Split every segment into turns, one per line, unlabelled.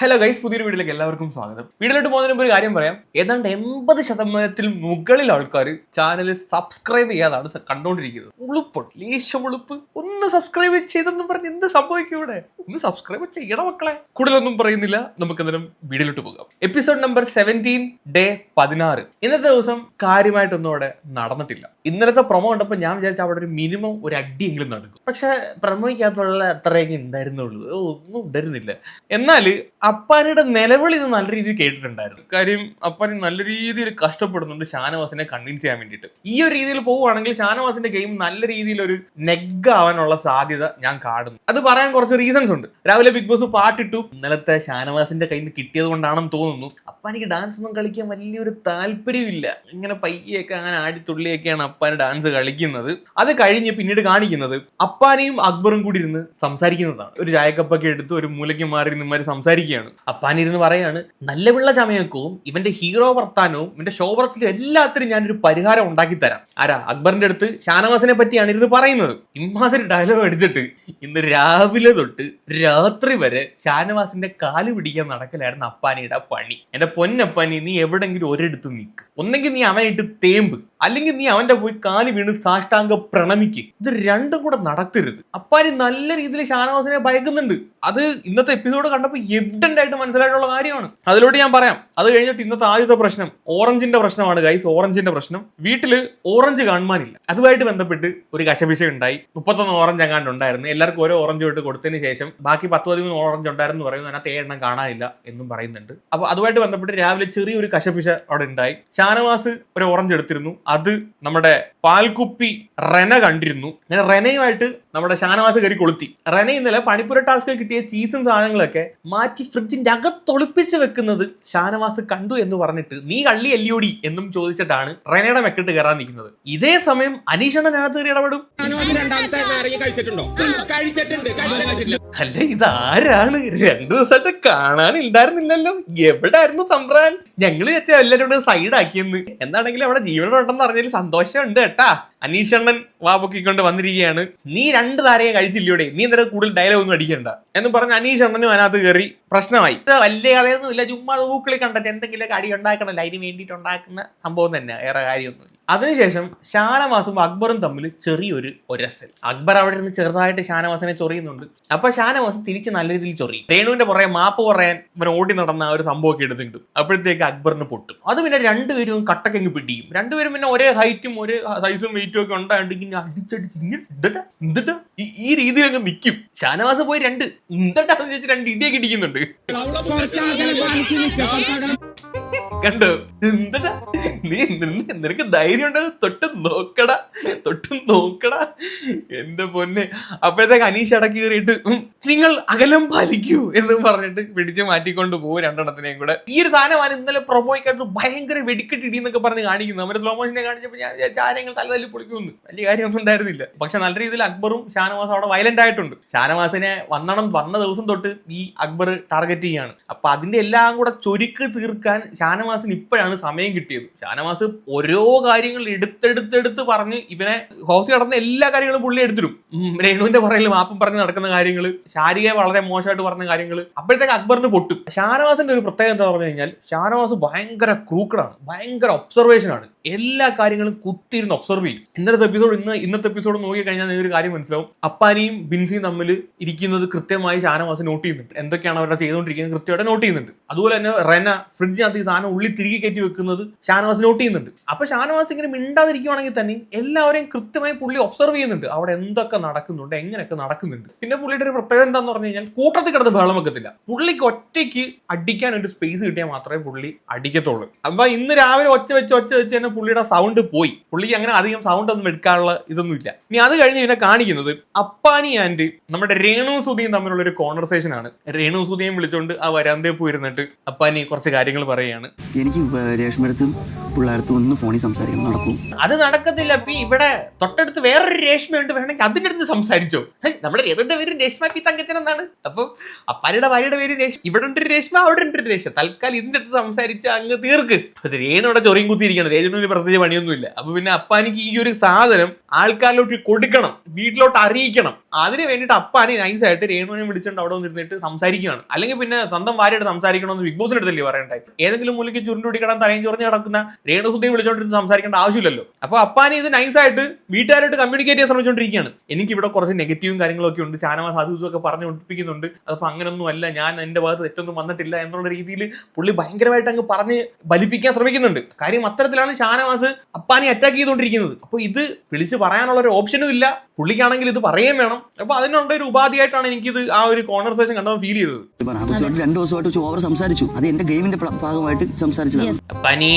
Hello guys പുതിയൊരു വീഡിയോയിലേക്ക് എല്ലാവർക്കും സ്വാഗതം. വീഡിയോയിലോട്ട് പോകുന്നതിന് മുമ്പ് ഒരു കാര്യം പറയാം. ഏതാണ്ട് എൺപത് ശതമാനത്തിൽ മുകളിൽ ആൾക്കാർ ചാനൽ സബ്സ്ക്രൈബ് ചെയ്യാതാണ് കണ്ടോണ്ടിരിക്കുന്നത്. ഉളുപ്പുണ്ട് ലേശം ഉളുപ്പ്. ഒന്ന് സബ്സ്ക്രൈബ് ചെയ്തെന്നും പറഞ്ഞ് എന്ത് സംഭവിക്കും ഇവിടെ? ഒന്ന് സബ്സ്ക്രൈബ് ചെയ്യണം മക്കളെ. കൂടുതലൊന്നും പറയുന്നില്ല. നമുക്ക് അന്നേരം വീഡിയോയിലോട്ട് പോകാം. എപ്പിസോഡ് നമ്പർ സെവന്റീൻ ഡേ പതിനാറ്. ഇന്നത്തെ ദിവസം കാര്യമായിട്ടൊന്നും അവിടെ നടന്നിട്ടില്ല. ഇന്നലത്തെ പ്രൊമോ കണ്ടപ്പോൾ ഞാൻ വിചാരിച്ച അവിടെ ഒരു മിനിമം ഒരു അടിയെങ്കിലും നടക്കും. പക്ഷെ പ്രൊമോയ്ക്കകത്തുള്ള അത്രയൊക്കെ ഉണ്ടായിരുന്നുള്ളൂ. ഒന്നും ഉണ്ടായിരുന്നില്ല. എന്നാൽ അപ്പാനിയുടെ നിലവിളി ഇത് നല്ല രീതിയിൽ കേട്ടിട്ടുണ്ടായിരുന്നു. കാര്യം അപ്പാനി നല്ല രീതിയിൽ കഷ്ടപ്പെടുന്നുണ്ട് ഷാനവാസിനെ കൺവിൻസ് ചെയ്യാൻ വേണ്ടിയിട്ട്. ഈ ഒരു രീതിയിൽ പോവുകയാണെങ്കിൽ ഷാനവാസിന്റെ ഗെയിം നല്ല രീതിയിൽ ഒരു നെഗ് ആവാനുള്ള സാധ്യത ഞാൻ കാണുന്നു. അത് പറയാൻ കുറച്ച് റീസൺസ് ഉണ്ട്. രാവിലെ ബിഗ് ബോസ് പാട്ടിട്ടു. ഇന്നലത്തെ ഷാനവാസിന്റെ കയ്യിൽ നിന്ന് കിട്ടിയത് കൊണ്ടാണെന്ന് തോന്നുന്നു. അപ്പാനിക്ക് ഡാൻസ് ഒന്നും കളിക്കാൻ വലിയൊരു താല്പര്യമില്ല. ഇങ്ങനെ പയ്യൊക്കെ അങ്ങനെ ആടിത്തുള്ളിയൊക്കെയാണ് അപ്പാന് ഡാൻസ് കളിക്കുന്നത്. അത് കഴിഞ്ഞ് പിന്നീട് കാണിക്കുന്നത് അപ്പാനെയും അക്ബറും കൂടി ഇരുന്ന് സംസാരിക്കുന്നതാണ്. ഒരു ചായക്കപ്പൊക്കെ എടുത്ത് ഒരു മൂലയ്ക്ക് മാറി നിന്മാര് സംസാരിക്കുകയാണ്. അപ്പാനി ഇരുന്ന് പറയാണ് നല്ല പിള്ള ചമയക്കവും ഇവന്റെ ഹീറോ വർത്താനവും ഇവന്റെ ഷോ വർത്തിലും എല്ലാത്തിനും ഞാനൊരു പരിഹാരം ഉണ്ടാക്കി തരാം ആരാ? അക്ബറിന്റെ അടുത്ത് ഷാനവാസിനെ പറ്റിയാണ് ഇരുന്ന് പറയുന്നത്. ഇമാതിരി ഡയലോഗ് അടിച്ചിട്ട് ഇന്ന് രാവിലെ തൊട്ട് രാത്രി വരെ ഷാനവാസിന്റെ കാൽ പിടിക്കാൻ നടക്കലായിരുന്നു അപ്പാനിയുടെ പണി. എന്റെ പൊന്നപ്പാനി നീ എവിടെങ്കിലും ഒരിടത്ത് നിൽക്ക് ഒന്നെങ്കിൽ നീ അവനായിട്ട് തേമ്പ്. അല്ലെങ്കിൽ നീ അവന്റെ പോയി കാൽ വീണ് സാഷ്ടാംഗം പ്രണമിക്ക്. ഇത് രണ്ടും കൂടെ നടത്തരുത്. അപ്പാരി നല്ല രീതിയിൽ ഷാനവാസിനെ ഭയക്കുന്നുണ്ട്. അത് ഇന്നത്തെ എപ്പിസോഡ് കണ്ടപ്പോൾ എവിഡന്റ് ആയിട്ട് മനസ്സിലായിട്ടുള്ള കാര്യമാണ്. അതിലൂടെ ഞാൻ പറയാം. അത് കഴിഞ്ഞിട്ട് ഇന്നത്തെ ആദ്യത്തെ പ്രശ്നം ഓറഞ്ചിന്റെ പ്രശ്നമാണ് ഗൈസ് ഓറഞ്ചിന്റെ പ്രശ്നം. വീട്ടിൽ ഓറഞ്ച് കാണുവാനില്ല അതുമായിട്ട് ബന്ധപ്പെട്ട് ഒരു കശപിശ ഉണ്ടായി. മുപ്പത്തൊന്ന് ഓറഞ്ച് എങ്ങാണ്ട് ഉണ്ടായിരുന്നു. എല്ലാവർക്കും ഓരോ ഓറഞ്ച് വിട്ട് കൊടുത്തതിന് ശേഷം ബാക്കി പത്ത് പതിമൂന്ന് ഓറഞ്ച് ഉണ്ടായിരുന്നു പറയുന്നു. അതിനകത്ത് എണ്ണം കാണാനില്ല എന്നും പറയുന്നുണ്ട്. അപ്പൊ അതുമായിട്ട് ബന്ധപ്പെട്ട് രാവിലെ ചെറിയൊരു കശപിശ അവിടെ ഉണ്ടായി. ഷാനവാസ് ഒരു ഓറഞ്ച് എടുത്തിരുന്നു. അത് നമ്മുടെ പാൽക്കുപ്പി റെന കണ്ടിരുന്നു. അങ്ങനെ റെനയുമായിട്ട് നമ്മുടെ ഷാനവാസ് കയറി കൊളുത്തി. റെന ഇന്നലെ പണിപ്പുര ടാസ്കിൽ കിട്ടിയ ചീസും സാധനങ്ങളൊക്കെ മാറ്റി ഫ്രിഡ്ജിന്റെ അകത്തൊളിപ്പിച്ച് വെക്കുന്നത് ഷാനവാസ് കണ്ടു എന്ന് പറഞ്ഞിട്ട് നീ കള്ളി അല്ലിയോടി എന്നും ചോദിച്ചിട്ടാണ് റെനയുടെ മെക്കിട്ട് കയറാൻ നിൽക്കുന്നത്. ഇതേ സമയം അനീഷണനകത്ത് കയറി ഇടപെടും. അല്ല ഇതാരാണ്? രണ്ടു ദിവസമായിട്ട് കാണാനുണ്ടായിരുന്നില്ലല്ലോ എവിടായിരുന്നു തമ്പ്രാൻ? ഞങ്ങൾ വെച്ച എല്ലാവരും സൈഡ് ആക്കിയെന്ന്. എന്താണെങ്കിലും അവിടെ ജീവനോടെന്ന് പറഞ്ഞതിൽ സന്തോഷമുണ്ട് കേട്ടാ. അനീഷണ്ണൻ വാപ്പൊക്കിക്കൊണ്ട് വന്നിരിക്കുകയാണ്. നീ രണ്ട് താരയെ കഴിച്ചില്ലയോടെ നീ എന്തായാലും കൂടുതൽ ഡയലോഗ് ഒന്നും അടിക്കണ്ട. എന്ന് പറഞ്ഞ അനീഷ് അനീഷണ്ണനും അതിനകത്ത് കയറി പ്രശ്നമായി. വലിയ കഥയൊന്നും ഇല്ല ചുമ്മാ ഊക്കളി കണ്ടിട്ട് എന്തെങ്കിലുമൊക്കെ അടി ഉണ്ടാക്കണല്ലോ? അതിന് വേണ്ടിയിട്ട് ഉണ്ടാക്കുന്ന സംഭവം തന്നെ വേറെ കാര്യമൊന്നുമില്ല. അതിനുശേഷം ഷാനവാസും അക്ബറും തമ്മിൽ ചെറിയൊരു ഒരസൽ. അക്ബർ അവിടെ നിന്ന് ചെറുതായിട്ട് ഷാനവാസിനെ ചൊറിയുന്നുണ്ട്. അപ്പൊ ഷാനവാസ് തിരിച്ച് നല്ല രീതിയിൽ ചൊറിയും. രേണുവിന്റെ പുറകെ മാപ്പ് പറയാൻ ഇവൻ ഓടി നടന്ന ആ ഒരു സംഭവമൊക്കെ എടുത്തിട്ട് അപ്പോഴത്തേക്ക് അക്ബറിന് പൊട്ടും. അത് പിന്നെ രണ്ടുപേരും കട്ടക്കങ്ങ് പിടിയും. രണ്ടുപേരും പിന്നെ ഒരേ ഹൈറ്റും ഒരേ സൈസും വെയിറ്റും ഒക്കെ ഉണ്ടായിട്ട് ഇങ്ങനെ അടിച്ചടിച്ച് ഇന്തട്ടാ ഈ- രീതിയിൽ അങ്ങ് നിൽക്കും ഷാനവാസ് പോയി രണ്ട് ഇന്തട്ടാന്ന് ചോദിച്ചാൽ രണ്ട് ഇടിയൊക്കെ ഇടിക്കുന്നുണ്ട്. കണ്ടോ? എന്തടാ നീ നിന- നിനക്ക് ധൈര്യം ഉണ്ടെങ്കിൽ തൊട്ട് നോക്കടാ. തൊട്ട് നോക്കടാ. എന്റെ പൊന്നെ. അപ്പോഴത്തേക്ക് അനീഷ് അടക്കി കയറിയിട്ട് നിങ്ങൾ അകലം പാലിക്കൂ എന്ന് പറഞ്ഞിട്ട് പിടിച്ച് മാറ്റിക്കൊണ്ട് പോകും രണ്ടെണ്ണത്തിനെയും കൂടെ. ഈ ഒരു സാധനമാണ് ഇന്നലെ പ്രൊമോയ്ക്കായിട്ട് ഭയങ്കര വെടിക്കെട്ട് ഇടി എന്നൊക്കെ പറഞ്ഞ് കാണിക്കുന്നത് അവരെ സ്ലോ മോഷനെ കാണിച്ചപ്പോൾ ഞാൻ ചാരങ്ങൾ തല തല്ലി പൊളിക്കുമെന്ന്? വലിയ കാര്യമൊന്നും ഉണ്ടായിരുന്നില്ല. പക്ഷെ നല്ല രീതിയിൽ അക്ബറും ഷാനവാസും അവിടെ വയലന്റ് ആയിട്ടുണ്ട്. ഷാനവാസിനെ വന്നണം വന്ന ദിവസം തൊട്ട് ഈ അക്ബർ ടാർഗറ്റ് ചെയ്യാണ് അപ്പൊ അതിന്റെ എല്ലാം കൂടെ ചൊരുക്ക് തീർക്കാൻ ഷാനവാസിന് ഇപ്പോഴാണ് സമയം കിട്ടിയത്. ഷാനവാസ് ഓരോ കാര്യങ്ങൾ എടുത്തെടുത്തെടുത്ത് പറഞ്ഞ് ഇവനെ ഹൗസിൽ നടന്ന എല്ലാ കാര്യങ്ങളും പുള്ളി എടുത്തിടും. രേണുവിന്റെ പറയൽ മാപ്പം പറഞ്ഞ് നടക്കുന്ന കാര്യങ്ങൾ ഷാരികയെ വളരെ മോശമായിട്ട് പറഞ്ഞ കാര്യങ്ങൾ അപ്പോഴത്തേക്ക് അക്ബറിന് പൊട്ടും. ഷാനവാസിന്റെ ഒരു പ്രത്യേകത എന്താ പറഞ്ഞു കഴിഞ്ഞാൽ ഷാനവാസ് ഭയങ്കര ക്രൂക്കഡാണ് ഭയങ്കര ഒബ്സർവേഷൻ ആണ്. എല്ലാ കാര്യങ്ങളും കുത്തിയിരുന്ന് ഒബ്സർവ് ചെയ്യും. ഇന്നത്തെ എപ്പിസോഡ് ഇന്ന് ഇന്നത്തെ എപ്പിസോഡ് നോക്കി കഴിഞ്ഞാൽ ഒരു കാര്യം മനസ്സിലാവും. അപ്പാനിയും ബിൻസിയും തമ്മിൽ ഇരിക്കുന്നത് കൃത്യമായി ഷാനവാസ് നോട്ട് ചെയ്യുന്നുണ്ട്. എന്തൊക്കെയാണ് അവരുടെ ചെയ്തുകൊണ്ടിരിക്കുന്നത് കൃത്യമായിട്ട് നോട്ട് ചെയ്യുന്നുണ്ട്. അതുപോലെ തന്നെ റെന ഫ്രിഡ്ജിനകത്ത് ഈ സാധനം ഉള്ളിൽ തിരികെ കയറ്റി വെക്കുന്നത് ഷാനവാസ് നോട്ട് ചെയ്യുന്നുണ്ട്. അപ്പൊ ഷാനവാസ് ഇങ്ങനെ മിണ്ടാതിരിക്കുവാണെങ്കിൽ തന്നെ എല്ലാവരെയും കൃത്യമായി പുള്ളി ഒബ്സർവ് ചെയ്യുന്നുണ്ട്. അവിടെ എന്തൊക്കെ നടക്കുന്നുണ്ട് എങ്ങനെയൊക്കെ നടക്കുന്നുണ്ട്. പിന്നെ പുള്ളിയുടെ ഒരു പ്രത്യേകത എന്താന്ന് പറഞ്ഞു കഴിഞ്ഞാൽ കൂട്ടത്തിൽ കിടന്ന് ബഹളം വെക്കത്തില്ല. പുള്ളിക്ക് ഒറ്റയ്ക്ക് അടിക്കാൻ ഒരു സ്പേസ് കിട്ടിയാൽ മാത്രമേ പുള്ളി അടിക്കത്തുള്ളൂ. അപ്പൊ ഇന്ന് രാവിലെ ഒച്ച വെച്ച് ഒച്ച വെച്ച് തന്നെ പുള്ളിയുടെ സൗണ്ട് പോയി. പുള്ളിക്ക് അങ്ങനെ അധികം സൗണ്ട് ഒന്നും എടുക്കാനുള്ള ഇതൊന്നും ഇല്ല ഇനി അത് കഴിഞ്ഞ് പിന്നെ കാണിക്കുന്നത് അപ്പാനി ആൻഡ് നമ്മുടെ രേണു സുധിയും തമ്മിലുള്ള ഒരു കോൺവെർസേഷൻ ആണ്. രേണു സുധിയും വിളിച്ചുകൊണ്ട് ആ വരാന്തയിൽ പോയിരുന്നിട്ട് അപ്പാനി കുറച്ച് കാര്യങ്ങൾ പറയുകയാണ്.
എനിക്ക് രേഷ്മടുത്തും പിള്ളേരടുത്ത് ഒന്ന് ഫോണിൽ സംസാരിക്കാൻ നടക്കും.
അത് നടക്കത്തില്ല പി ഇവിടെ തൊട്ടടുത്ത് വേറൊരു രേഷ്മയുണ്ട്. വേണമെങ്കിൽ അതിന്റെ അടുത്ത് സംസാരിച്ചോ. നമ്മുടെ രവിന്റെ പേര് രേഷ്മ പി തങ്കച്ചൻ എന്നാണ്. അപ്പൊ അപ്പാനിയുടെ ഭാര്യയുടെ പേര് രേഷ്മ. ഇവിടെ ഉണ്ട് രേഷ്മ അവിടെ ഉണ്ട് ഒരു രേഷ്മ. തൽക്കാലം ഇതിന്റെ അടുത്ത് സംസാരിച്ച് അങ്ങ് തീർക്ക്. അത് രേണുവിടെ ചൊറിയും കുത്തിയിരിക്കണം രേണുവിന് പ്രത്യേകിച്ച് പണിയൊന്നുമില്ല. അപ്പൊ പിന്നെ അപ്പാനിക്ക് ഈ ഒരു സാധനം ആൾക്കാരിലോട്ട് കൊടുക്കണം വീട്ടിലോട്ട് അറിയിക്കണം. അതിന് വേണ്ടിയിട്ട് അപ്പാനി നൈസായിട്ട് രേണുവിനെ വിളിച്ചുകൊണ്ട് അവിടെ വന്നിരുന്നിട്ട് സംസാരിക്കുകയാണ്. അല്ലെങ്കിൽ പിന്നെ സ്വന്തം ഭാര്യയോട് സംസാരിക്കണമെന്ന് ബിഗ് ബോസിന്റെ അടുത്തല്ലേ പറയണ്ടായി ഏതെങ്കിലും മൂലയ്ക്ക് ചുരുണ്ടുപിടിക്കണം തലയും ചൊറഞ്ഞ് കിടക്കുന്ന രേണുസുദ്ധയെ വിളിച്ചോണ്ടിരുന്ന് സംസാരിക്കേണ്ട ആവശ്യമില്ലല്ലോ. അപ്പൊ അപ്പാനി ഇത് നൈസായിട്ട് വീട്ടുകാരായിട്ട് കമ്മ്യൂണിക്കേറ്റ് ചെയ്യാൻ ശ്രമിച്ചുകൊണ്ടിരിക്കുകയാണ് എനിക്ക് ഇവിടെ കുറച്ച് നെഗറ്റീവും കാര്യങ്ങളൊക്കെ ഉണ്ട്. ചാനമ ഇതൊക്കെ പറഞ്ഞു ഒട്ടിപ്പിക്കുന്നുണ്ട്. അതപ്പോ അങ്ങനൊന്നും അല്ല. ഞാൻ എന്റെ ഭാഗത്ത് തെറ്റൊന്നും വന്നിട്ടില്ല എന്നുള്ള രീതിയിൽ പുള്ളി ഭയങ്കരമായിട്ട് അങ്ങ് പറഞ്ഞ് ബലിപ്പിക്കാൻ ശ്രമിക്കുന്നുണ്ട്. കാര്യം അത്തരത്തിലാണ് ഷാനവാസ് അപ്പാനി അറ്റാക്ക് ചെയ്തുകൊണ്ടിരിക്കുന്നത്. അപ്പൊ ഇത് വിളിച്ച് പറയാനുള്ള ഒരു ഓപ്ഷനും ഇല്ല. പുള്ളിക്കാണെങ്കിൽ ഇത് പറയുകയും വേണം. അപ്പൊ അതിനുള്ള ഒരു ഉപാധിയായിട്ടാണ് എനിക്കിത് ആ ഒരു കോൺവെർസേഷൻ കണ്ടപ്പോൾ ഫീൽ ചെയ്തത്.
രണ്ടു ദിവസമായിട്ട് ഓവർ സംസാരിച്ചു. അത് എന്റെ ഗെയിമിന്റെ ഭാഗമായിട്ട് സംസാരിച്ചതാണ്.
പനി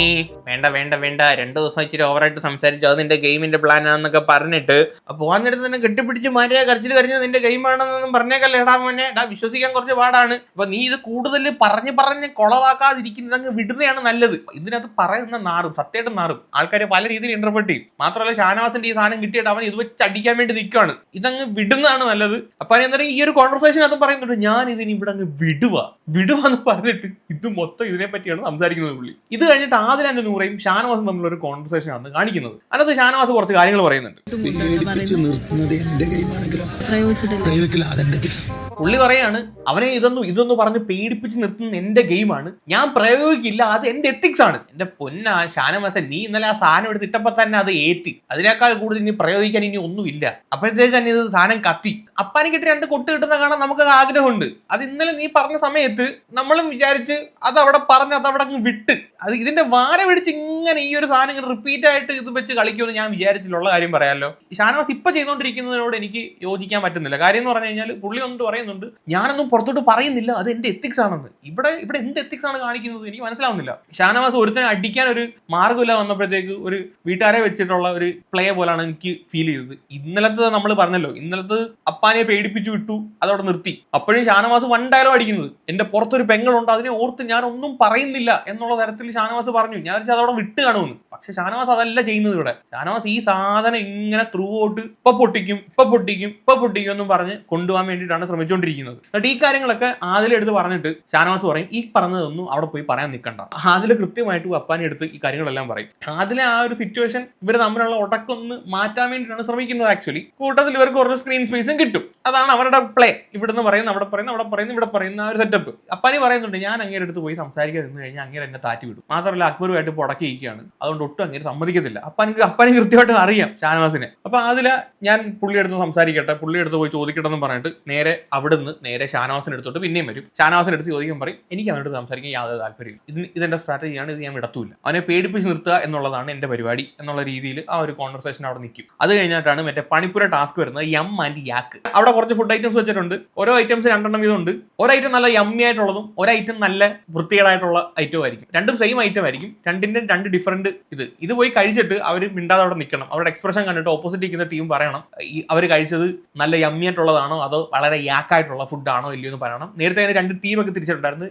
വേണ്ട വേണ്ട വേണ്ട. രണ്ടു ദിവസം ഇച്ചിരി ഓവറായിട്ട് സംസാരിച്ചു. അത് നിന്റെ ഗെയിമിന്റെ പ്ലാൻ ആണെന്നൊക്കെ പറഞ്ഞിട്ട്. പോകാൻ നേരത്ത് തന്നെ കെട്ടിപ്പിടിച്ച് മാറിയ കരച്ചിൽ കരഞ്ഞ് നിന്റെ ഗെയിം ആണെന്നൊന്നും പറഞ്ഞേക്കല്ലേ എടാ മോനെ. എടാ വിശ്വസിക്കാൻ കുറച്ച് പാടാണ്. അപ്പൊ നീ ഇത് കൂടുതൽ പറഞ്ഞ് പറഞ്ഞ് കൊളവാക്കാതിരിക്കുന്നത് അങ്ങ് വിടുന്നതാണ് നല്ലത് ഇതിനകത്ത് പറയുന്ന നാറും സത്യമായിട്ട് നാറും. ആൾക്കാരെ പല രീതിയിൽ ഇന്റർപ്രറ്റ് ചെയ്യും. മാത്രമല്ല ഷാനവാസിന്റെ ഈ സാധനം കിട്ടിയിട്ട് അവൻ ഇത് വെച്ച് അടിക്കാൻ വേണ്ടി നിൽക്കുകയാണ് ഇതങ്ങ് വിടുന്നതാണ് നല്ലത്. അപ്പൊ എന്നിട്ട് ഈ ഒരു കോൺവെർസേഷൻ അതും പറയുന്നുണ്ട് ഞാൻ ഇതിന് ഇവിടെ അങ്ങ് വിടുക വിടുക എന്ന് പറഞ്ഞിട്ട് ഇത് മൊത്തം ഇതിനെ പറ്റിയാണ് സംസാരിക്കുന്നത് പുള്ളി. ഇത് കഴിഞ്ഞിട്ട് ആദ്യം എന്റെ നൂറയും ഷാനവാസും തമ്മിലുള്ള ഒരു കോൺവെർസേഷൻ ആണ് കാണിക്കുന്നത്. അതിനകത്ത് ഷാനവാസ് കുറച്ച് കാര്യങ്ങൾ പറയുന്നുണ്ട്. പുള്ളി പറയാണ് അവനെ ഇതൊന്നും ഇതൊന്നും പറഞ്ഞ് പേടിപ്പിച്ച് നിർത്തുന്ന എന്റെ ഗെയിമാണ് ഞാൻ പ്രയോഗിക്കില്ല അത് എന്റെ എത്തിക്സ് ആണ്. എന്റെ പൊന്ന ഷാനവാസ നീ ഇന്നലെ ആ സാധനം എടുത്ത് ഇട്ടപ്പോ തന്നെ അത് ഏറ്റി. അതിനേക്കാൾ കൂടുതൽ ഇനി പ്രയോഗിക്കാൻ ഇനി ഒന്നുമില്ല. അപ്പോഴത്തേക്ക് തന്നെ ഇത് സാധനം കത്തി. അപ്പാനി കിട്ടി രണ്ട് കൊട്ട് കിട്ടുന്ന കാണാൻ നമുക്ക് ആഗ്രഹമുണ്ട്. അത് ഇന്നലെ നീ പറഞ്ഞ സമയത്ത് നമ്മളും വിചാരിച്ച് അത് അവിടെ പറഞ്ഞ് അത് അവിടെ അങ്ങ് വിട്ട്. അത് ഇതിന്റെ വാര പിടിച്ച് ഇങ്ങനെ ഈ ഒരു സാധനം ഇങ്ങനെ റിപ്പീറ്റ് ആയിട്ട് ഇത് വെച്ച് കളിക്കുമെന്ന് ഞാൻ വിചാരിച്ചിട്ടുള്ള കാര്യം പറയാമല്ലോ ഷാനവാസ് ഇപ്പൊ ചെയ്തുകൊണ്ടിരിക്കുന്നതിനോട് എനിക്ക് യോജിക്കാൻ പറ്റുന്നില്ല. കാര്യം എന്ന് പറഞ്ഞു കഴിഞ്ഞാൽ പുള്ളി വന്നിട്ട് പറയുന്നുണ്ട്. ഞാനൊന്നും പുറത്തോട്ട് പറയുന്നില്ല. അത് എന്റെ എത്തിക്സ് ആണെന്ന്. ഇവിടെ ഇവിടെ എന്ത് എത്തിക്സ് ആണ് കാണിക്കുന്നത് എനിക്ക് മനസ്സിലാവുന്നില്ല. ഷാനവാസ് ഒരുത്തനെ അടിക്കാൻ ഒരു മാർഗമില്ല വന്നപ്പോഴത്തേക്ക് ഒരു വീട്ടുകാരെ വെച്ചിട്ടുള്ള ഒരു പ്ലേ പോലാണ് എനിക്ക് ഫീൽ ചെയ്തത്. ഇന്നലത്തെ നമ്മൾ പറഞ്ഞല്ലോ. ഇന്നലത്തെ അപ്പാനെ പേടിപ്പിച്ചു വിട്ടു. അതവിടെ നിർത്തി. അപ്പോഴും ഷാനവാസ് വൺ ഡയലോഗ് അടിക്കുന്നത്. എന്റെ പുറത്തൊരു പെങ്ങളുണ്ട്. അതിനെ ഓർത്ത് ഞാൻ ഒന്നും പറയുന്നില്ല എന്നുള്ള തരത്തിൽ ഷാനവാസ് പറഞ്ഞു. ഞാൻ വെച്ചാൽ അതവിടെ വിട്ട് കാണുമെന്ന്. പക്ഷെ ഷാനവാസ് അതല്ല ചെയ്യുന്നത് ഇവിടെ. ഷാനവാസ് ഈ സാധനം ഇങ്ങനെ ത്രൂ ഔട്ട് ഇപ്പൊ പൊട്ടിക്കും ഇപ്പൊ പൊട്ടിക്കും ഇപ്പൊ പൊട്ടിക്കും എന്നും പറഞ്ഞ് കൊണ്ടുപോകാൻ വേണ്ടിയിട്ടാണ് ശ്രമിച്ചുകൊണ്ടിരിക്കുന്നത് എന്നിട്ട് ഈ കാര്യങ്ങളൊക്കെ ആദിലെടുത്ത് പറഞ്ഞിട്ട് ഷാനവാസ് പറയും ഈ പറഞ്ഞതൊന്നും അവിടെ പോയി പറയാൻ നിൽക്കണ്ട ആദിൽ കൃത്യമായിട്ട് അപ്പാനെ എടുത്ത് ഈ കാര്യങ്ങളെല്ലാം പറയും. ആദിലെ ആ ഒരു സിറ്റുവേഷൻ ഇവർ തമ്മിലുള്ള ഉടക്കൊന്ന് മാറ്റാൻ വേണ്ടിയിട്ടാണ് ശ്രമിക്കുന്നത് ആക്ച്വലി കൂട്ടത്തിൽ ഇവർക്ക് കുറച്ച് സ്ക്രീൻ സ്പേസും കിട്ടും. അതാണ് അവരുടെ പ്ലേ ഇവിടുന്ന് പറയുന്ന അവിടെ പറയുന്ന അവിടെ പറയുന്ന ഇവിടെ പറയുന്ന ആ ഒരു സെറ്റപ്പ് അപ്പാനി പറയുന്നുണ്ട് ഞാൻ അങ്ങേരെ അടുത്ത് പോയി സംസാരിക്കാൻ നിന്ന് കഴിഞ്ഞാൽ അങ്ങേരെ എന്നെ താറ്റി വിടും. മാത്രമല്ല അക്ബറുമായിട്ട് പുടക്കിയിരിക്കുകയാണ്. അതുകൊണ്ട് ഒട്ടും അങ്ങേര് സമ്മതിക്കത്തില്ല. അപ്പാനിക്ക് അപ്പാനി കൃത്യമായിട്ട് അറിയാം ഷാനവാസിനെ. അപ്പൊ അതില ഞാൻ പുള്ളിയെടുത്ത് സംസാരിക്കട്ടെ പുള്ളിയെടുത്ത് പോയി ചോദിക്കട്ടെ എന്ന് പറഞ്ഞിട്ട് നേരെ അവിടുന്ന് നേരെ ഷാനവാസിന് എടുത്തോട്ട് പിന്നെയും വരും. ഷാനവാസിന് എടുത്ത് ചോദിക്കാൻ പറയും എനിക്ക് അവനോട് സംസാരിക്കാൻ യാതൊരു താല്പര്യം ഇത് ഇതെന്റെ സ്ട്രാറ്റജിയാണ് ഇത് ഞാൻ വിടത്തൂല്ല. അവനെ പേടിപ്പിച്ച് നിർത്തുക എന്നുള്ളതാണ് എന്റെ പരിപാടി എന്നുള്ള രീതിയിൽ ആ ഒരു കോൺവെർസേഷൻ അവിടെ നിൽക്കും. അത് കഴിഞ്ഞിട്ടാണ് മറ്റേ പണിപ്പുര ടാസ്ക് വരുന്നത് യം ആൻഡ് യാക്ക് അവിടെ കുറച്ച് ഫുഡ് ഐറ്റംസ് വെച്ചിട്ടുണ്ട്. ഓരോ ഐറ്റംസ് രണ്ടെണ്ണം വീതമുണ്ട് ഒരു ഐറ്റം നല്ല യമ്മി ആയിട്ടുള്ളതും ഒരു ഐറ്റം നല്ല വൃത്തികേടായിട്ടുള്ള ഐറ്റവും ആയിരിക്കും. രണ്ടും സെയിം ഐറ്റം ആയിരിക്കും. രണ്ടിന്റെ രണ്ട് ഡിഫറെന്റ് ഇത്. ഇത് പോയി കഴിച്ചിട്ട് അവർ മിണ്ടാതെ അവിടെ നിൽക്കണം. അവരുടെ എക്സ്പ്രഷൻ കണ്ടിട്ട് ഓപ്പോസിറ്റ് ഇരിക്കുന്ന ടീം പറയണം അവർ കഴിച്ചത് നല്ല യമ്മി ആയിട്ടുള്ളതാണോ? അതോ വളരെ യാക്കായിട്ടുള്ള ഫുഡാണോ ഇല്ലയോ എന്ന് പറയണം. നേരത്തെ അതിന് രണ്ട് ടീമൊക്കെ തിരിച്ചിട്ടുണ്ടായിരുന്നു.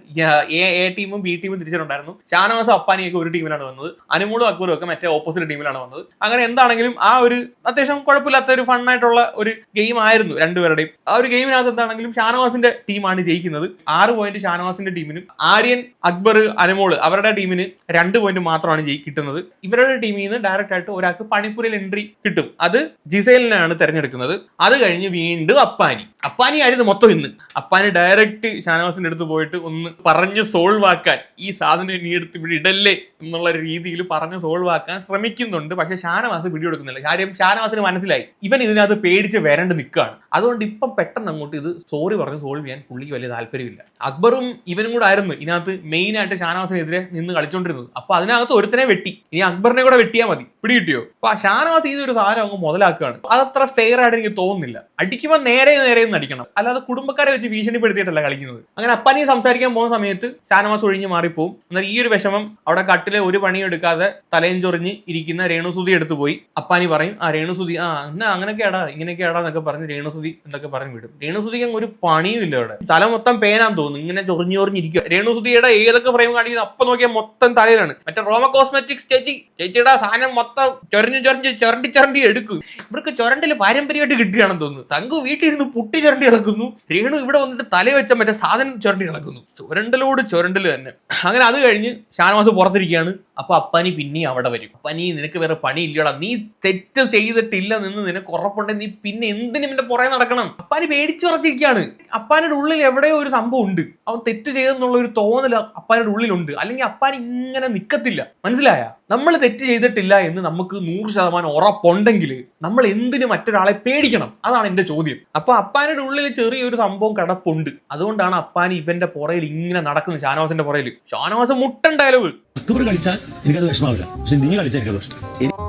എ എ ടീമും ബി ടീമും തിരിച്ചിട്ടുണ്ടായിരുന്നു. ഷാനവാസും അപ്പാനിയൊക്കെ ഒരു ടീമിലാണ് വന്നത്. അനുമോളും അക്ബറും ഒക്കെ മറ്റേ ഓപ്പോസിറ്റ് ടീമിലാണ് വന്നത്. അങ്ങനെ എന്താണെങ്കിലും ആ ഒരു അത്യാവശ്യം കുഴപ്പമില്ലാത്ത ഒരു ഫണ്ണായിട്ടുള്ള ഒരു ഗെയിം ആയിരുന്നു രണ്ടുപേരുടെയും. ആ ഒരു ഗെയിമിനകത്ത് എന്താണെങ്കിലും ഷാനവാസിന്റെ ടീമാണ് ജയിക്കുന്നത്. ആറ് പോയിന്റ് ഷാനവാസിന്റെ ടീമിനും ആര്യൻ അക്ബർ അനുമോൾ അവരുടെ ടീമിന് രണ്ട് പോയിന്റ് മാത്രമാണ് ജയി കിട്ടുന്നത്. ഇവരുടെ ടീമിൽ നിന്ന് ഡയറക്റ്റ് ആയിട്ട് ഒരാൾക്ക് പണിപ്പുരയിൽ എൻട്രി കിട്ടും. അത് ജിസൈലിനാണ് തിരഞ്ഞെടുക്കുന്നത്. അത് കഴിഞ്ഞ് വീണ്ടും അപ്പാനി. അപ്പാനി ആയിരുന്നു മൊത്തം ഇന്ന്. അപ്പാനി ഡയറക്റ്റ് ഷാനവാസിന്റെ അടുത്ത് പോയിട്ട് ഒന്ന് പറഞ്ഞ് സോൾവ് ആക്കാൻ. ഈ സാധനം നീ എടുത്ത് ഇവിടെ ഇടല്ലേ എന്നുള്ള രീതിയിൽ പറഞ്ഞ് സോൾവ് ആക്കാൻ ശ്രമിക്കുന്നുണ്ട്. പക്ഷെ ഷാനവാസ് പിടികൊടുക്കുന്നില്ല കാര്യം ഷാനവാസിന് മനസ്സിലായി. ഇവൻ ഇതിനകത്ത് പേടിച്ച് വരണ്ട് നിൽക്കുകയാണ്. അതുകൊണ്ട് ഇപ്പം പെട്ടെന്ന് അങ്ങോട്ട് ഇത് സോറി പറഞ്ഞ് സോൾവ് ചെയ്യാൻ പുള്ളിക്ക് വലിയ താല്പര്യമില്ല. അക്ബറും ഇവനും കൂടെ ആയിരുന്നു ഇതിനകത്ത് മെയിൻ ആയിട്ട് ഷാനവാസിനെതിരെ നിന്ന് കളിച്ചോണ്ടിരുന്നത്. അപ്പൊ അതിനകത്ത് ഒരുത്തനെ വെട്ടി. ഇനി അക്ബറിനെ കൂടെ വെട്ടിയാൽ മതി. പിടി കിട്ടിയോ? അപ്പൊ ഷാനവാസ് ഒരു സാധനം അങ്ങ് മുതലാക്കുകയാണ്. അതത്ര ഫെയർ ആയിട്ട് എനിക്ക് തോന്നുന്നില്ല. അടിക്കുമ്പോൾ നേരെ നേരെ എന്ന് അടിക്കണം അല്ലാതെ കുടുംബക്കാരെ വെച്ച് ഭീഷണിപ്പെടുത്തിയിട്ടല്ല കളിക്കുന്നത്. അങ്ങനെ അപ്പാനി സംസാരിക്കാൻ പോകുന്ന സമയത്ത് ഷാനവാസ് ഒഴിഞ്ഞ് മാറിപ്പോവും. എന്നാൽ ഈ ഒരു വിഷമം അവിടെ കട്ടിലെ ഒരു പണിയും എടുക്കാതെ തലയും ചൊറിഞ്ഞ് ഇരിക്കുന്ന രേണുസുതി എടുത്തു പോയി. അപ്പാനി പറയും ആ രേണുസുതി ആ എന്നാ അങ്ങനെയൊക്കെയാടാ ഇങ്ങനെയൊക്കെയാടാ എന്നൊക്കെ പറഞ്ഞ് രേണുസുതി എന്നൊക്കെ പറഞ്ഞ് വിടും. രേണുസുതിക്ക് ഒരു പണിയും ഇല്ല അവിടെ. തല മൊത്തം പേനാൻ തോന്നുന്നു ഇങ്ങനെ ചൊറിഞ്ഞു ചൊറിഞ്ഞിരിക്കുക രേണുസുതിയുടെ ഏതൊക്കെ ഫ്രെയിം കാണിക്കുന്നത് അപ്പം നോക്കിയാൽ മൊത്തം തലയിലാണ്. മറ്റേ റോമ കോസ്മെറ്റിക്സ് ചേച്ചി ചേച്ചിയുടെ സാധനം മൊത്തം ചൊറിഞ്ഞു ചൊരഞ്ഞ് ചൊരണ്ടി ചൊരണ്ടി എടുക്കും. ഇവർക്ക് ചൊരണ്ടിൽ പാരമ്പര്യമായിട്ട് കിട്ടുകയാണെന്ന് തോന്നുന്നു. തങ്കു വീട്ടിൽ നിന്ന് പുട്ടി ചുരണ്ടി കിടക്കുന്നു രേണു ഇവിടെ വന്നിട്ട് തല വെച്ച മറ്റേ സാധനം ചുരണ്ടി കിടക്കുന്നു ചുരണ്ടലോട് ചുരണ്ടൽ തന്നെ. അങ്ങനെ അത് കഴിഞ്ഞ് ഷാനവാസ് പുറത്തിരിക്കുകയാണ്. അപ്പൊ അപ്പനി പിന്നെയും അവിടെ വരും. അപ്പനി നിനക്ക് വേറെ പണി ഇല്ലടാ നീ തെറ്റ് ചെയ്തിട്ടില്ല നിന്ന് നിനക്ക് ഉറപ്പുണ്ടെങ്കിൽ നീ പിന്നെ എന്തിനും ഇവന്റെ പുറകെ നടക്കണം. അപ്പാനി പേടിച്ചു പറച്ചിരിക്കുകയാണ് അപ്പാനിയുടെ ഉള്ളിൽ എവിടെയോ ഒരു സംഭവം ഉണ്ട്. അവൻ തെറ്റ് ചെയ്തെന്നുള്ള ഒരു തോന്നൽ അപ്പാനിയുടെ ഉള്ളിലുണ്ട്. അല്ലെങ്കിൽ അപ്പാനി ഇങ്ങനെ നിക്കത്തില്ല. മനസ്സിലായ? നമ്മൾ തെറ്റ് ചെയ്തിട്ടില്ല എന്ന് നമുക്ക് നൂറ് ശതമാനം ഉറപ്പുണ്ടെങ്കിൽ നമ്മൾ എന്തിനു മറ്റൊരാളെ പേടിക്കണം? അതാണ് എന്റെ ചോദ്യം. അപ്പൊ അപ്പാനിയുടെ ഉള്ളിൽ ചെറിയൊരു സംഭവം കിടപ്പുണ്ട്. അതുകൊണ്ടാണ് അപ്പാനി ഇവന്റെ പുറയിൽ ഇങ്ങനെ നടക്കുന്നത് ഷാനവാസിന്റെ പുറയിൽ. ഷാനവാസ് മുട്ടൻ ഡയലോഗ്
അക്ബർ കളിച്ചാൽ എനിക്കത് വിഷമാവില്ല. പക്ഷെ നീ കളിച്ചാൽ എനിക്കത് വിഷമം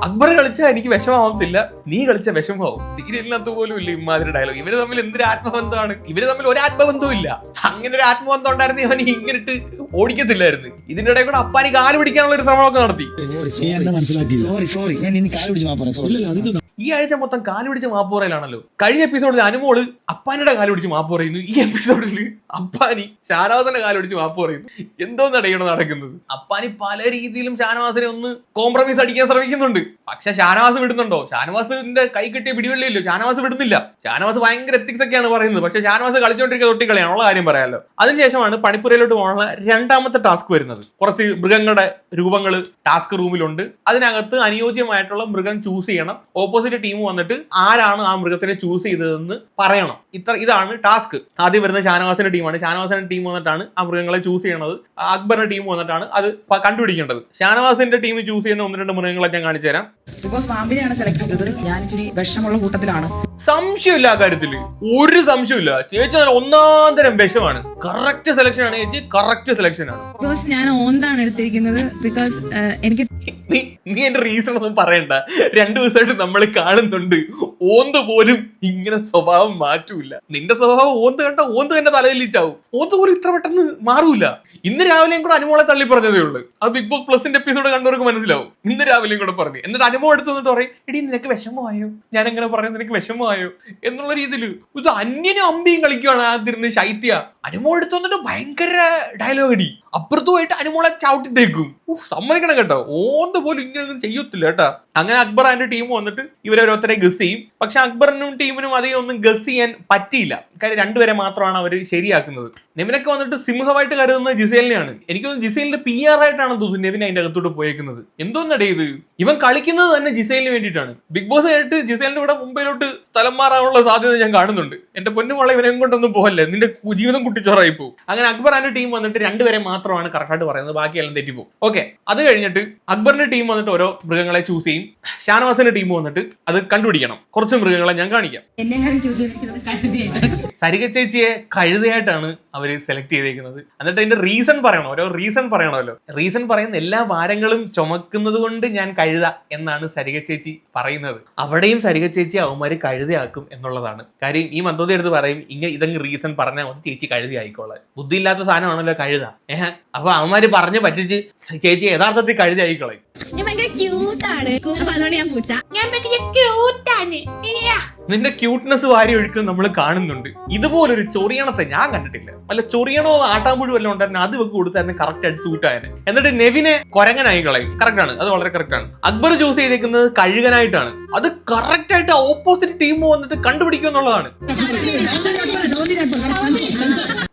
അക്ബർ കളിച്ചാൽ എനിക്ക് വിഷമാവത്തില്ല നീ കളിച്ച വിഷമാവും സീരിയലിനകത്ത് പോലും ഇല്ല ഇമാതിരി ഡയലോഗ് ഇവർ തമ്മിൽ എന്തൊരു ആത്മബന്ധമാണ്? ഇവർ തമ്മിൽ ഒരു ആത്മബന്ധവും ഇല്ല. അങ്ങനെ ഒരു ആത്മബന്ധം ഉണ്ടായിരുന്നു അവൻ ഇങ്ങനിട്ട് ഓടിക്കത്തില്ലായിരുന്നു. ഇതിന്റെ ഇടയിൽ കൂടെ അപ്പാനി കാൽ പിടിക്കാനുള്ള ഒരു ശ്രമമൊക്കെ നടത്തി. ഈ ആഴ്ച മൊത്തം കാൽ പിടിച്ച മാപ്പ് പറയലാണല്ലോ. കഴിഞ്ഞ എപ്പിസോഡിൽ അനുമോൾ അപ്പാനിയുടെ കാൽ പിടിച്ച് മാപ്പ് പറയുന്നു. ഈ എപ്പിസോഡിൽ അപ്പാനി ഷാനവാസിന്റെ കാൽ പിടിച്ച് മാപ്പ് പറയുന്നു. എന്തോന്നടയാണ് നടക്കുന്നത്? അപ്പാനി പല രീതിയിലും ഷാനവാസിനെ ഒന്ന് കോംപ്രമൈസ് അടിക്കാൻ ശ്രമിക്കുന്നുണ്ട്. പക്ഷെ ഷാനവാസ് വിടുന്നുണ്ടോ? ഷാനവാസിന്റെ കൈ കിട്ടിയ പിടിവെള്ളിയല്ലോ. ഷാനവാസ് വിടുന്നില്ല. ഷാനവാസ് ഭയങ്കര എത്തിക്സ് ഒക്കെയാണ് പറയുന്നത്. പക്ഷെ ഷാനവാസ് കളിച്ചോണ്ടിരിക്കുക തൊട്ടിക്കളിയാണ്. ഉള്ള കാര്യം പറയാമല്ലോ അതിനുശേഷമാണ് പണിപ്പുരയിലോട്ട് പോകാനുള്ള രണ്ടാമത്തെ ടാസ്ക് വരുന്നത്. കുറച്ച് മൃഗങ്ങളുടെ രൂപങ്ങൾ ടാസ്ക് റൂമിലുണ്ട് അതിനകത്ത് അനുയോജ്യമായിട്ടുള്ള മൃഗം ചൂസ് ചെയ്യണം. ഓപ്പോസിറ്റ് ടീം വന്നിട്ട് ആരാണ് ആ മൃഗത്തിനെ ചൂസ് ചെയ്തതെന്ന് പറയണം. ഇത്ര ഇതാണ് ടാസ്ക് ആദ്യം വരുന്ന ഷാനവാസിന്റെ ടീമാണ് ഷാനവാസിന്റെ ടീം വന്നിട്ടാണ് ആ മൃഗങ്ങളെ ചൂസ് ചെയ്യണത്. അക്ബറിന്റെ ടീം വന്നിട്ടാണ് അത് കണ്ടുപിടിക്കേണ്ടത്. ഷാനവാസിന്റെ ടീം ചൂസ് ചെയ്യുന്ന ഒന്ന് രണ്ട് മൃഗങ്ങളെ ഞാൻ കാണിച്ചു തരാം.
ബിക്കോസ് പാമ്പിനെയാണ് സെലക്ട് ചെയ്തത്. ഞാൻ ഇച്ചിരി വിഷമുള്ള കൂട്ടത്തിലാണ്.
സംശയമില്ല ആ കാര്യത്തിൽ ഒരു സംശയമില്ല ചേച്ചി ഒന്നാം തരം വിഷമാണ്. കറക്റ്റ് സെലക്ഷൻ ആണ് ചേച്ചി. കറക്റ്റ് സെലക്ഷൻ ആണ്.
ബിക്കോസ് ഞാൻ ഓന്താണ് എടുത്തിരിക്കുന്നത് ബിക്കോസ് എനിക്ക്
നീ നീ എന്റെ റീസൺ ഒന്നും പറയണ്ട. രണ്ടു ദിവസമായിട്ട് നമ്മൾ കാണുന്നുണ്ട്. ഓന്ത് പോലും ഇങ്ങനെ സ്വഭാവം മാറ്റൂല നിന്റെ സ്വഭാവം ഓന്ത് കണ്ട ഓന്ത് തന്നെ തലയിലിച്ചാവും ഓന്ത് പോലും ഇത്ര പെട്ടെന്ന് മാറൂല. ഇന്ന് രാവിലെയും കൂടെ അനുമോളെ തള്ളി പറഞ്ഞതേ ഉള്ളൂ. അത് ബിഗ് ബോസ് പ്ലസിന്റെ എപ്പിസോഡ് കണ്ടവർക്ക് മനസ്സിലാവും. ഇന്ന് രാവിലെയും കൂടെ പറഞ്ഞു. എന്നിട്ട് അനുഭവം എടുത്ത് വന്നിട്ട് പറയും എടി നിനക്ക് വിഷമമായോ? ഞാൻ എങ്ങനെ പറയാം നിനക്ക് വിഷമമായോ? എന്നുള്ള രീതിയിൽ ഇത് അന്യനും അമ്പിയും കളിക്കുകയാണ് ആദ്യം ശൈത്യ. അനുമോ എടുത്തു വന്നിട്ട് ഭയങ്കര ഡയലോഗ് അടി അപ്പുറത്തുമായിട്ട് അനുമോളെ ചവിട്ടിട്ടേക്കും. സമ്മതിക്കണം കേട്ടോ. ഓന്ത് പോലും ഇങ്ങനെയൊന്നും ചെയ്യത്തില്ല കേട്ടാ. അങ്ങനെ അക്ബർ ആൻഡ് ടീം വന്നിട്ട് ഇവരെ ഓരോരുത്തരെ ഗസ് ചെയ്യും. പക്ഷെ അക്ബറിനും ടീമിനും അധികം ഒന്നും ഗസ് ചെയ്യാൻ പറ്റിയില്ല. കാര്യം രണ്ടുപേരെ മാത്രമാണ് അവർ ശരിയാക്കുന്നത്. നെവിനൊക്കെ വന്നിട്ട് സിംഹമായിട്ട് കരുതുന്നത് ജിസേലിനെയാണ്. എനിക്ക് തോന്നുന്നു ജിസേലിന്റെ പി ആർ ആയിട്ടാണ് തോന്നുന്നു നെവിൻ അതിന്റെ അകത്തോട്ട് പോയേക്കുന്നത്. എന്തോന്നടേ ഇത്? ഇവൻ കളിക്കുന്നത് തന്നെ ജിസേലിന് വേണ്ടിയിട്ടാണ്. ബിഗ് ബോസ് ആയിട്ട് ജിസേലിന്റെ കൂടെ മുംബൈയിലോട്ട് സ്ഥലം മാറാനുള്ള സാധ്യത ഞാൻ കാണുന്നുണ്ട്. എന്റെ പൊന്നുമോളെ ഇവനെ കൊണ്ടൊന്നും പോകല്ലേ നിന്റെ ജീവിതം കുട്ടിച്ചോറായി പോകും അങ്ങനെ അക്ബർ ആൻഡ് ടീം വന്നിട്ട് രണ്ടുപേരെ മാത്രമാണ് കറക്റ്റായിട്ട് പറയുന്നത്. ബാക്കിയെല്ലാം തെറ്റിപ്പോകും ഓക്കെ അത് കഴിഞ്ഞിട്ട് അക്ബറിന്റെ ടീം വന്നിട്ട് ഓരോ മൃഗങ്ങളെ ചൂസ് ചെയ്യും. ഷാനവാസിന്റെ ടീം വന്നിട്ട് അത് കണ്ടുപിടിക്കണം. കുറച്ച് മൃഗങ്ങളെ ഞാൻ കാണിക്കാം. സരിക ചേച്ചിയെ കഴുതയായിട്ടാണ് അവർ സെലക്ട് ചെയ്തേക്കുന്നത്. എന്നിട്ട് അതിന്റെ റീസൺ പറയണം ഓരോ റീസൺ പറയണമല്ലോ. റീസൺ പറയുന്ന എല്ലാ വാരങ്ങളും ചുമക്കുന്നത് കൊണ്ട് ഞാൻ കഴുത എന്നാണ് സരിക ചേച്ചി പറയുന്നത്. അവിടെയും സരിക ചേച്ചി അവന്മാര് കഴുതയാക്കും എന്നുള്ളതാണ്. കാര്യം ഈ മന്ദത എടുത്ത് പറയും ഇങ്ങനെ ഇതങ്ങ് റീസൺ പറഞ്ഞാൽ മതി ചേച്ചി കഴുതി ആയിക്കോളെ ബുദ്ധിയില്ലാത്ത സാധനമാണല്ലോ കഴുത. ഏഹ് അപ്പൊ അവന്മാര് പറഞ്ഞ് പറ്റിച്ച് ചേച്ചി യഥാർത്ഥത്തിൽ കഴുതി ആയിക്കോളെ
ഞാൻ ഭയങ്കര ക്യൂട്ടാണ് ഞാൻ പൂച്ച.
നിന്റെ ക്യൂട്ട്നെസ് വാരി ഒഴുക്കുന്നത് നമ്മൾ കാണുന്നുണ്ട്. ഇതുപോലൊരു ചൊറിയണത്തെ ഞാൻ കണ്ടിട്ടില്ല. അല്ല ചൊറിയണോ ആട്ടാമ്പുഴു വല്ലതും ഉണ്ടായിരുന്നു അത് വെക്ക് കൊടുത്തായിരുന്നു കറക്റ്റ് ആയിട്ട് സൂട്ട് എന്നിട്ട് നെവിനെ കൊരങ്ങനായി കളയും. കറക്റ്റ് ആണ്. അത് വളരെ കറക്റ്റ് ആണ്. അക്ബർ ചൂസ് ചെയ്തേക്കുന്നത് കഴുകനായിട്ടാണ്. അത് കറക്റ്റ് ആയിട്ട് ഓപ്പോസിറ്റ് ടീം വന്നിട്ട് കണ്ടുപിടിക്കും എന്നുള്ളതാണ്.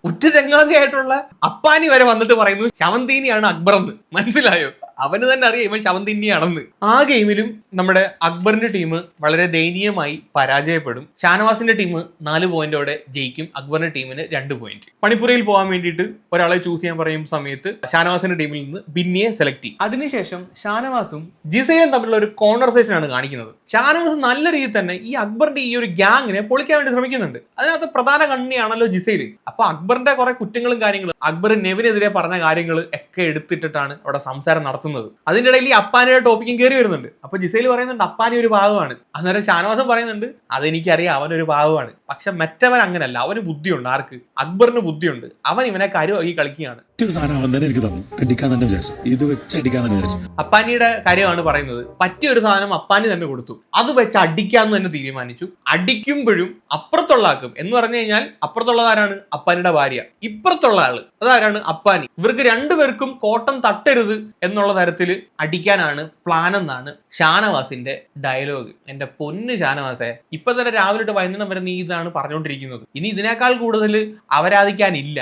ഉറ്റ ചങ്ങാതിയായിട്ടുള്ള അപ്പാനി വരെ വന്നിട്ട് പറയുന്നു ശവന്തീനിയാണ് അക്ബർ എന്ന്. മനസ്സിലായോ? അവന് തന്നെ അറിയാം ഇവൻ തിന്നിയാണെന്ന്. ആ ഗെയിമിലും നമ്മുടെ അക്ബറിന്റെ ടീം വളരെ ദയനീയമായി പരാജയപ്പെടും. ഷാനവാസിന്റെ ടീം നാല് പോയിന്റോടെ ജയിക്കും. അക്ബറിന്റെ ടീമിന് രണ്ട് പോയിന്റ് പണിപ്പുരയിൽ പോകാൻ വേണ്ടിയിട്ട് ഒരാളെ ചൂസ് ചെയ്യാൻ പറയും സമയത്ത് ഷാനവാസിന്റെ ടീമിൽ നിന്ന് ബിന്നിയെ സെലക്ട് ചെയ്യും. അതിനുശേഷം ഷാനവാസും ജിസയും തമ്മിലുള്ള ഒരു കോൺവെർസേഷൻ ആണ് കാണിക്കുന്നത്. ഷാനവാസ് നല്ല രീതിയിൽ തന്നെ ഈ അക്ബറിന്റെ ഈ ഒരു ഗ്യാങ്ങിനെ പൊളിക്കാൻ വേണ്ടി ശ്രമിക്കുന്നുണ്ട്. അതിനകത്ത് പ്രധാന കണ്ണിയാണല്ലോ ജിസയിൽ അപ്പൊ അക്ബറിന്റെ കുറെ കുറ്റങ്ങളും കാര്യങ്ങളും അക്ബർ നെവിനെതിരെ പറഞ്ഞ കാര്യങ്ങൾ ഒക്കെ എടുത്തിട്ടിട്ടാണ് അവിടെ സംസാരം നടത്തുന്നത്. നടത്തുന്നത് അതിനിടയിൽ ഈ അപ്പാനിയുടെ ടോപ്പിക്കും കയറി വരുന്നുണ്ട്. അപ്പൊ ജിസയിൽ പറയുന്നുണ്ട് അപ്പാനി ഒരു ഭാഗമാണ് അന്നേരം ഷാനവാസം പറയുന്നുണ്ട് അതെനിക്കറിയാം ഒരു ഭാഗമാണ് പക്ഷെ മറ്റവൻ അങ്ങനല്ല അവന് ബുദ്ധിയുണ്ട് ആർക്ക്? അക്ബറിന് ബുദ്ധിയുണ്ട്. അവൻ ഇവനെ കരുവാക്കി കളിക്കുകയാണ്.
മറ്റൊരു സാധനം അവൻ തന്നെ എനിക്ക് തന്നു. അടിക്കാൻ തന്നെ വിചാരിച്ചു. ഇത് വെച്ച് അടിക്കാൻ തന്നെ വിചാരിച്ചു.
അപ്പാനിയുടെ കാര്യമാണ് പറയുന്നത്. പറ്റിയൊരു സാധനം അപ്പാനി തന്നെ കൊടുത്തു. അത് വെച്ച് അടിക്കാന്ന് തന്നെ തീരുമാനിച്ചു. അടിക്കുമ്പോഴും അപ്പുറത്തുള്ള ആക്കും എന്ന് പറഞ്ഞു കഴിഞ്ഞാൽ അപ്പുറത്തുള്ളത് ആരാണ്? അപ്പാനിയുടെ ഭാര്യ. ഇപ്പുറത്തുള്ള ആൾ. അതാരാണ്? അപ്പാനി. ഇവർക്ക് രണ്ടുപേർക്കും കോട്ടം തട്ടരുത് എന്നുള്ള തരത്തിൽ അടിക്കാനാണ് പ്ലാൻ എന്നാണ് ഷാനവാസിന്റെ ഡയലോഗ്. എന്റെ പൊന്ന് ഷാനവാസെ ഇപ്പൊ തന്നെ രാവിലെ തൊട്ട് വൈകുന്നേരം വരെ നീ ഇതാണ് പറഞ്ഞുകൊണ്ടിരിക്കുന്നത്. ഇനി ഇതിനേക്കാൾ കൂടുതൽ അവരാധിക്കാനില്ല.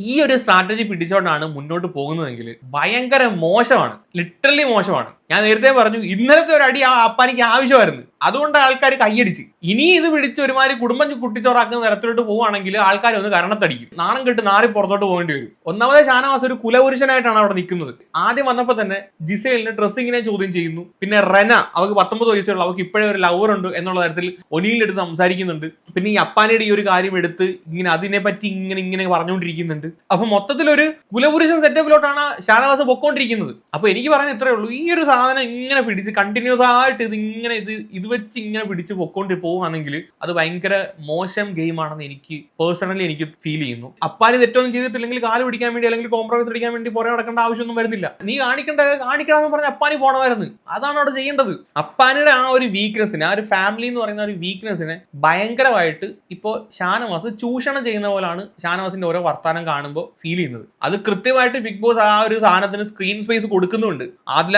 ഈ ഒരു സ്ട്രാറ്റജി പിടിച്ചോണ്ടാണ് മുന്നോട്ട് പോകുന്നതെങ്കിൽ ഭയങ്കര മോശമാണ്. ലിറ്ററലി മോശമാണ്. ഞാൻ നേരത്തെ പറഞ്ഞു ഇന്നലത്തെ ഒരു അടി ആ അപ്പാനിക്ക് ആവശ്യമായിരുന്നു. അതുകൊണ്ട് ആൾക്കാർ കൈയടിച്ച് ഇനി ഇത് പിടിച്ച് ഒരുമാതിരി കുടുംബം കുട്ടിച്ചോറാക്കുന്ന തരത്തിലോട്ട് പോവുകയാണെങ്കിൽ ആൾക്കാർ ഒന്ന് കരണത്തടിക്കും. നാണം കെട്ട് നാറി പുറത്തോട്ട് പോകേണ്ടി വരും. ഒന്നാമത്തെ ഷാനവാസ് ഒരു കുലപുരുഷനായിട്ടാണ് അവിടെ നിൽക്കുന്നത്. ആദ്യം വന്നപ്പോൾ തന്നെ ജിസേലിന് ഡ്രസ്സിങ്ങിനെ ചോദ്യം ചെയ്യുന്നു. പിന്നെ റെന അവർക്ക് പത്തൊമ്പത് വയസ്സുള്ള അവർക്ക് ഇപ്പോഴേ ഒരു ലവർ ഉണ്ട് എന്നുള്ള തരത്തിൽ ഒലിയിലെടുത്ത് സംസാരിക്കുന്നുണ്ട്. പിന്നെ ഈ അപ്പാനിയുടെ ഈ ഒരു കാര്യം എടുത്ത് ഇങ്ങനെ അതിനെ പറ്റി ഇങ്ങനെ ഇങ്ങനെ പറഞ്ഞുകൊണ്ടിരിക്കുന്നുണ്ട്. അപ്പൊ മൊത്തത്തിലൊരു കുലപുരുഷൻ സെറ്റപ്പിലോട്ടാണ് ഷാനവാസ് പൊക്കോണ്ടിരിക്കുന്നത്. അപ്പൊ എനിക്ക് പറയാൻ ഇത്രയേ ഉള്ളൂ. ഈ ഒരു സാധനം ഇങ്ങനെ പിടിച്ച് കണ്ടിന്യൂസ് ആയിട്ട് ഇത് ഇങ്ങനെ ഇത് ഇത് വെച്ച് ഇങ്ങനെ പിടിച്ച് പൊക്കോണ്ട് പോവുകയാണെങ്കിൽ അത് ഭയങ്കര മോശം ഗെയിമാണെന്ന് എനിക്ക് പേഴ്സണലി എനിക്ക് ഫീൽ ചെയ്യുന്നു. അപ്പാനി തെറ്റൊന്നും ചെയ്തിട്ടില്ലെങ്കിൽ കാൽ പിടിക്കാൻ വേണ്ടി അല്ലെങ്കിൽ കോംപ്രമൈസ് അടിക്കാൻ വേണ്ടി പുറകെ നടക്കേണ്ട ആവശ്യമൊന്നും വരുന്നില്ല. നീ കാണിക്കേണ്ട കാണിക്കണമെന്ന് പറഞ്ഞ അപ്പാനി പോണമായിരുന്നു. അതാണ് അവിടെ ചെയ്യേണ്ടത്. അപ്പാനിയുടെ ആ ഒരു വീക്ക്നെസ്സിനെ ആ ഒരു ഫാമിലി എന്ന് പറയുന്ന ഒരു വീക്ക്നെസ്സിനെ ഭയങ്കരമായിട്ട് ഇപ്പോൾ ഷാനവാസ് ചൂഷണം ചെയ്യുന്ന പോലാണ് ഷാനവാസിന്റെ ഓരോ വർത്താനം കാണുമ്പോൾ ഫീൽ ചെയ്യുന്നത്. അത് കൃത്യമായിട്ട് ബിഗ് ബോസ് ആ ഒരു സാധനത്തിന് സ്ക്രീൻ സ്പേസ് കൊടുക്കുന്നുണ്ട്. ആദില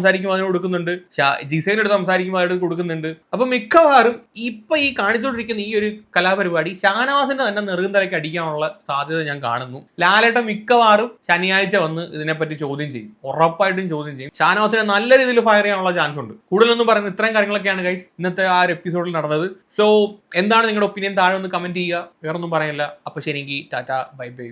സംസാരിക്കുമ്പോൾ അതിന് കൊടുക്കുന്നുണ്ട്. ജിസൈനോട് സംസാരിക്കുമ്പോൾ അതിന് കൊടുക്കുന്നുണ്ട്. അപ്പൊ മിക്കവാറും ഇപ്പൊ ഈ കാണിച്ചുകൊണ്ടിരിക്കുന്ന ഈ ഒരു കലാപരിപാടി ഷാനവാസിന്റെ തന്നെ നെറുകുന്തലയ്ക്ക് അടിക്കാനുള്ള സാധ്യത ഞാൻ കാണുന്നു. ലാലേട്ടൻ മിക്കവാറും ശനിയാഴ്ച വന്ന് ഇതിനെപ്പറ്റി ചോദ്യം ചെയ്യും. ഉറപ്പായിട്ടും ചോദ്യം ചെയ്യും. ഷാനവാസിനെ നല്ല രീതിയിൽ ഫയർ ചെയ്യാനുള്ള ചാൻസ് ഉണ്ട്. കൂടുതലൊന്നും പറയുന്നത് ഇത്രയും കാര്യങ്ങളൊക്കെയാണ് ഗൈസ് ഇന്നത്തെ ആ ഒരു എപ്പിസോഡിൽ നടന്നത്. സോ എന്താണ് നിങ്ങളുടെ ഒപ്പീനിയൻ താഴെ ഒന്ന് കമന്റ് ചെയ്യുക. വേറൊന്നും പറയാനില്ല അപ്പൊ ശരിയെങ്കിൽ ടാറ്റ ബൈ ബൈ